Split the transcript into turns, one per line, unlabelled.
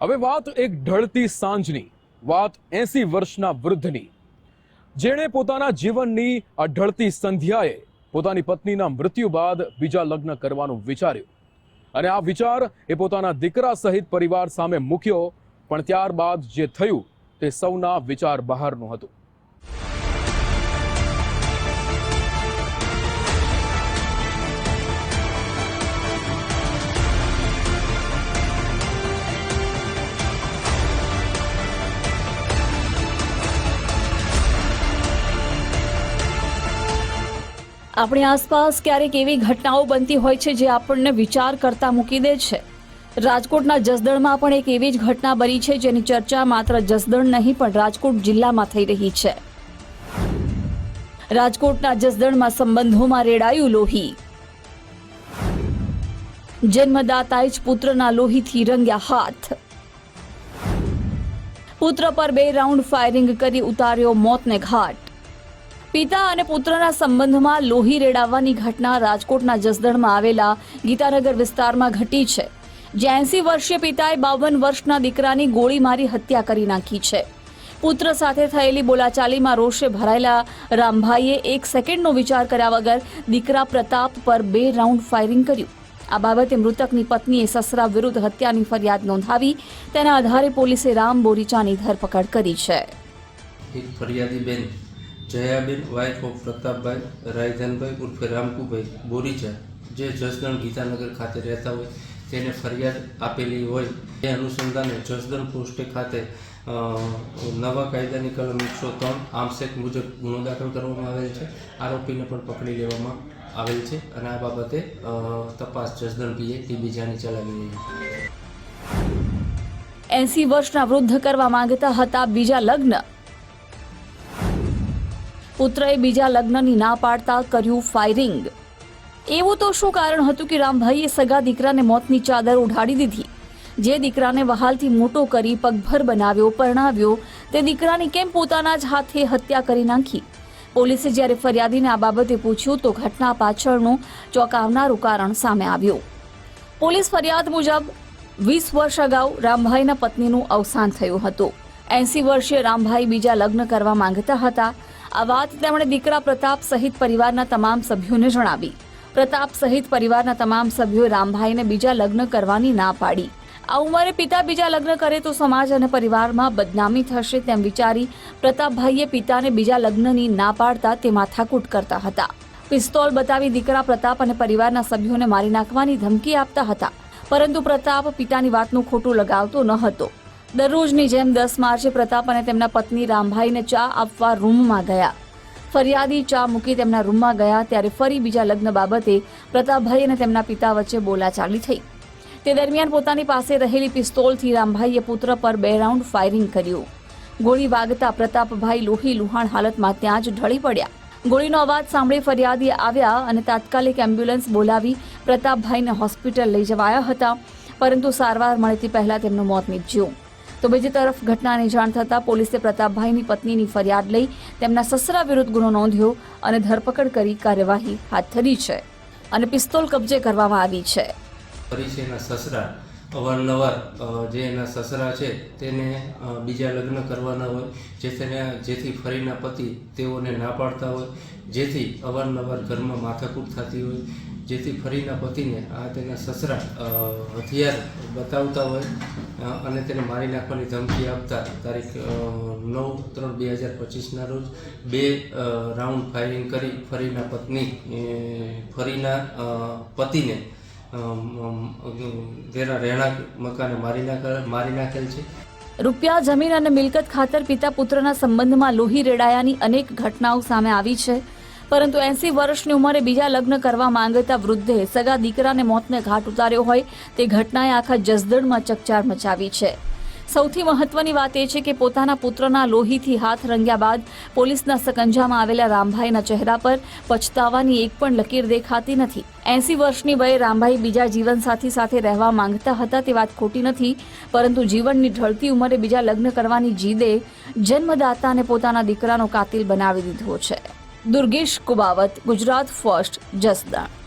હવે વાત એક ઢળતી સાંજની, વાત એસી વર્ષના વૃદ્ધની. જેણે પોતાના જીવનની આ ઢળતી સંધ્યાએ પોતાની પત્નીના મૃત્યુ બાદ બીજા લગ્ન કરવાનું વિચાર્યું. અને આ વિચાર એ પોતાના દીકરા સહિત પરિવાર સામે મૂક્યો, પણ ત્યારબાદ જે થયું તે સૌના વિચાર બહારનું હતું.
આપણી આસપાસ ક્યારેક એવી ઘટનાઓ બનતી હોય છે જે આપણને વિચાર કરતા મૂકી દે છે. રાજકોટના જસદણમાં પણ એક એવી જ ઘટના બની છે જેની ચર્ચા માત્ર જસદણ નહીં, પણ રાજકોટ જિલ્લામાં થઈ રહી છે. રાજકોટના જસદણમાં સંબંધોમાં રેડાયું લોહી. જન્મદાતાએ જ પુત્રના લોહીથી રંગ્યા હાથ. પુત્ર પર બે રાઉન્ડ ફાયરિંગ કરી ઉતાર્યો મોતને ઘાટ. પિતા અને પુત્રના સંબંધમાં લોહી રેડાવવાની ઘટના રાજકોટના જસદણમાં આવેલા ગીતાનગર વિસ્તારમાં ઘટી છે. જ્યાં એસી વર્ષીય પિતાએ બાવન વર્ષના દીકરાની ગોળી મારી હત્યા કરી નાખી છે. પુત્ર સાથે થયેલી બોલાચાલીમાં રોષે ભરાયેલા રામભાઈએ એક સેકન્ડનો વિચાર કર્યા વગર દીકરા પ્રતાપ પર બે રાઉન્ડ ફાયરિંગ કર્યું. આ બાબતે મૃતકની પત્નીએ સસરા વિરુદ્ધ હત્યાની ફરિયાદ નોંધાવી, તેના આધારે પોલીસે રામ બોરીચાની ધરપકડ કરી છે.
એક ફરિયાદી બેન જયાબેન, વાઇફ ઓફ પ્રતાપભાઈ, રાયધનભાઈ ઉર્ફે રામકુભાઈ બોરીચા, જે જસદણ ગીતાનગર ખાતે રહેતા હોય, તેને ફરિયાદ આપેલી હોય. એ અનુસંધાને જસદણ પોસ્ટે ખાતે નવા કાયદાની કલમ એકસો ત્રણ આમસેક મુજબ ગુનો દાખલ કરવામાં આવેલ છે. આરોપીને પણ પકડી લેવામાં આવેલ છે અને આ બાબતે તપાસ જસદણ પીએ ટીબી જાણી ચલાવી રહી છે.
એસી વર્ષના વૃદ્ધ કરવા માંગતા હતા બીજા લગ્ન. પુત્રએ બીજા લગ્નની ના પાડતા કર્યું ફાયરિંગ એવું તો શું કારણ હતું કે રામભાઈએ સગા દીકરાને મોતની ચાદર ઉઢાડી દીધી? જે દીકરાને વહાલથી મોટો કરી પગભર બનાવ્યો, પરણાવ્યો, તે દીકરાની કેમ પોતાના જ હાથે હત્યા કરી નાખી? પોલીસે જ્યારે ફરિયાદીને આ બાબતે પૂછ્યું તો ઘટના પાછળનું ચોંકાવનારું કારણ સામે આવ્યું. પોલીસ ફરિયાદ મુજબ વીસ વર્ષ અગાઉ રામભાઈના પત્નીનું અવસાન થયું હતું. એસી વર્ષીય રામભાઈ બીજા લગ્ન કરવા માંગતા હતા. આ વાત તેમણે દીકરા પ્રતાપ સહિત પરિવારના તમામ સભ્યોને જણાવી. પ્રતાપ સહિત પરિવારના તમામ સભ્યો રામભાઈને બીજા લગ્ન કરવાની ના પાડી. આ ઉંમરે પિતા બીજા લગ્ન કરે તો સમાજ અને પરિવારમાં બદનામી થશે તેમ વિચારી પ્રતાપભાઈએ પિતાને બીજા લગ્નની ના પાડતા તે માથાકૂટ કરતા હતા. પિસ્તોલ બતાવી દીકરા પ્રતાપ અને પરિવારના સભ્યોને મારી નાખવાની ધમકી આપતા હતા. પરંતુ પ્રતાપ પિતાની વાતનું ખોટું લગાવતો ન હતો. દરરોજની જેમ દસ માર્ચે પ્રતાપ અને તેમના પત્ની રામભાઈને ચા આપવા રૂમમાં ગયા. ફરિયાદી ચા મૂકી તેમના રૂમમાં ગયા ત્યારે ફરી બીજા લગ્ન બાબતે પ્રતાપભાઈ અને તેમના પિતા વચ્ચે બોલાચાલી થઈ. તે દરમિયાન પોતાની પાસે રહેલી પિસ્તોલથી રામભાઈએ પુત્ર પર બે રાઉન્ડ ફાયરિંગ કર્યું. ગોળી વાગતા પ્રતાપભાઈ લોહી લુહાણ હાલતમાં ત્યાં જ ઢળી પડ્યા. ગોળીનો અવાજ સાંભળી ફરિયાદી આવ્યા અને તાત્કાલિક એમ્બ્યુલન્સ બોલાવી પ્રતાપભાઈને હોસ્પિટલ લઈ જવાયા હતા, પરંતુ સારવાર મળે તે પહેલા તેમનું મોત નીપજ્યું. તો બીજી તરફ ઘટનાની જાણ થતાં પોલીસે પ્રતાપભાઈની પત્નીની ફરિયાદ લઈ તેમના સસરા વિરુદ્ધ ગુનો નોંધ્યો અને ધરપકડ કરી કાર્યવાહી હાથ ધરી છે અને પિસ્તોલ કબજે કરવામાં આવી છે.
સસરા અવારનવાર જે એના સસરા છે તેને બીજા લગ્ન કરવાના હોય, જે તેને, જેથી ફરીના પતિ તેઓને ના પાડતા હોય, જેથી અવારનવાર ઘરમાં માથાકૂટ થતી હોય, જેથી ફરીના પતિને આ તેના સસરા હથિયાર બતાવતા હોય અને તેને મારી નાખવાની ધમકી આપતા તારીખ નવ ત્રણ બે હજાર પચીસના રોજ બે રાઉન્ડ ફાયરિંગ કરી ફરીના પત્ની ફરીના પતિને તેના રહેણાંક મકાને મારી નાખ, મારી નાખેલ છે.
રૂપિયા, જમીન અને મિલકત ખાતર પિતા પુત્રના સંબંધમાં લોહી રેડાયાની અનેક ઘટનાઓ સામે આવી છે. પરંતુ એસી વર્ષની ઉંમરે બીજા લગ્ન કરવા માંગતા વૃદ્ધે સગા દીકરાને મોતને ઘાટ ઉતાર્યો હોય તે ઘટનાએ આખા જસદણમાં ચકચાર મચાવી છે. સૌથી મહત્વની વાત એ છે કે પોતાના પુત્રના લોહીથી હાથ રંગ્યા બાદ પોલીસના સકંજામાં આવેલા રામભાઈના ચહેરા પર પછતાવાની એક પણ લકીર દેખાતી નથી. એસી વર્ષની વયે રામભાઈ બીજા જીવનસાથી સાથે રહેવા માંગતા હતા તે વાત ખોટી નથી, પરંતુ જીવનની ઢળતી ઉંમરે બીજા લગ્ન કરવાની જીદે જન્મદાતાને પોતાના દીકરાનો કાતિલ બનાવી દીધો છે. દુર્ગેશ કુબાવત ગુજરાત ફર્સ્ટ જસદણ.